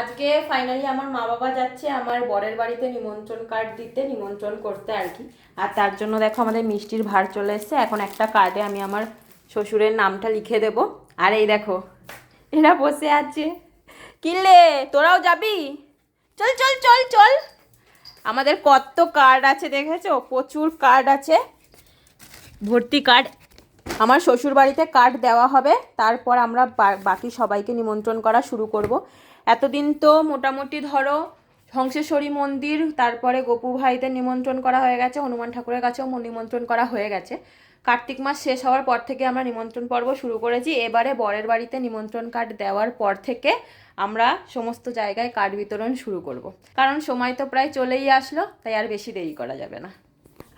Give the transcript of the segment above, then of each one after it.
আজকে ফাইনালি আমার মা বাবা যাচ্ছে আমার বরের বাড়িতে নিমন্ত্রণ কার্ড দিতে, নিমন্ত্রণ করতে আর কি। আর তার জন্য দেখো আমাদের মিষ্টির ভার চলে এসছে। এখন একটা কার্ডে আমি আমার শ্বশুরের নামটা লিখে দেব। আর এই দেখো, এরা বসে আছে। কিনলে, তোরাও যাবি? চল চল চল চল। আমাদের কত কার্ড আছে দেখেছ? প্রচুর কার্ড আছে। ভর্তি কার্ড আমার শ্বশুর বাড়িতে কার্ড দেওয়া হবে, তারপর আমরা বাকি সবাইকে নিমন্ত্রণ করা শুরু করব। এতদিন তো মোটামুটি ধরো হংসেশ্বরী মন্দির, তারপরে গোপু ভাইদের নিমন্ত্রণ করা হয়ে গেছে, হনুমান ঠাকুরের কাছেও নিমন্ত্রণ করা হয়ে গেছে। কার্তিক মাস শেষ হওয়ার পর থেকে আমরা নিমন্ত্রণ পর্ব শুরু করেছি। এবারে বরের বাড়িতে নিমন্ত্রণ কার্ড দেওয়ার পর থেকে আমরা সমস্ত জায়গায় কার্ড বিতরণ শুরু করব। কারণ সময় তো প্রায় চলেই আসলো, তাই আর বেশি দেরি করা যাবে না।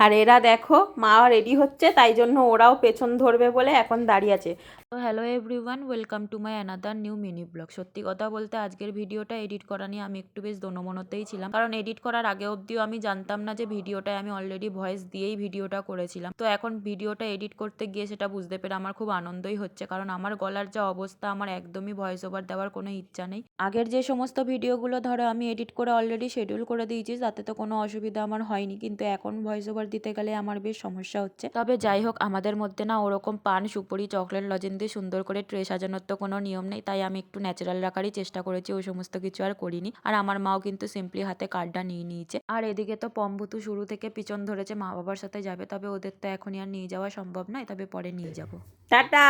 আর এরা দেখো, মা রেডি হচ্ছে, তাই জন্য ওরাও পেছন ধরবে বলে এখন দাঁড়িয়ে আছে। তো hello everyone welcome to my another new mini blog সত্যি কথা বলতে আজকের ভিডিওটা এডিট করা নিয়ে আমি একটু বেশ দোনমনতেই ছিলাম। কারণ এডিট করার আগে অবধিও আমি জানতাম না যে ভিডিওটায় আমি অলরেডি ভয়েস দিয়েই ভিডিওটা করেছিলাম। তো এখন ভিডিওটা এডিট করতে গিয়ে সেটা বুঝতে পেরে আমার খুব আনন্দই হচ্ছে। কারণ আমার গলার যা অবস্থা, আমার একদমই ভয়েস ওভার দেওয়ার কোনো ইচ্ছা নেই। আগের যে সমস্ত ভিডিওগুলো ধরো আমি এডিট করে অলরেডি শেডিউল করে দিয়েছি, তাতে তো কোনো অসুবিধা আমার হয়নি। কিন্তু এখন ভয়েস ওভার দিতে গেলে আমার বেশ সমস্যা হচ্ছে। তবে যাই হোক আমাদের মধ্যে না ওরকম পান সুপুরি চকলেট লজেন দিয়ে সুন্দর করে ট্রে সাজানোর তো কোনো নিয়ম নেই তাই আমি একটু ন্যাচারাল রাখারই চেষ্টা করেছি ওই সমস্ত কিছু আর করিনি। আর আমার মাও কিন্তু সিম্পলি হাতে কার্ডটা নিয়ে নিয়েছে। আর এদিকে তো পম্বুতু শুরু থেকে পিছন ধরেছে মা বাবার সাথে যাবে তবে ওদের তো এখনই আর নিয়ে যাওয়া সম্ভব নয় তবে পরে নিয়ে যাব। টাটা!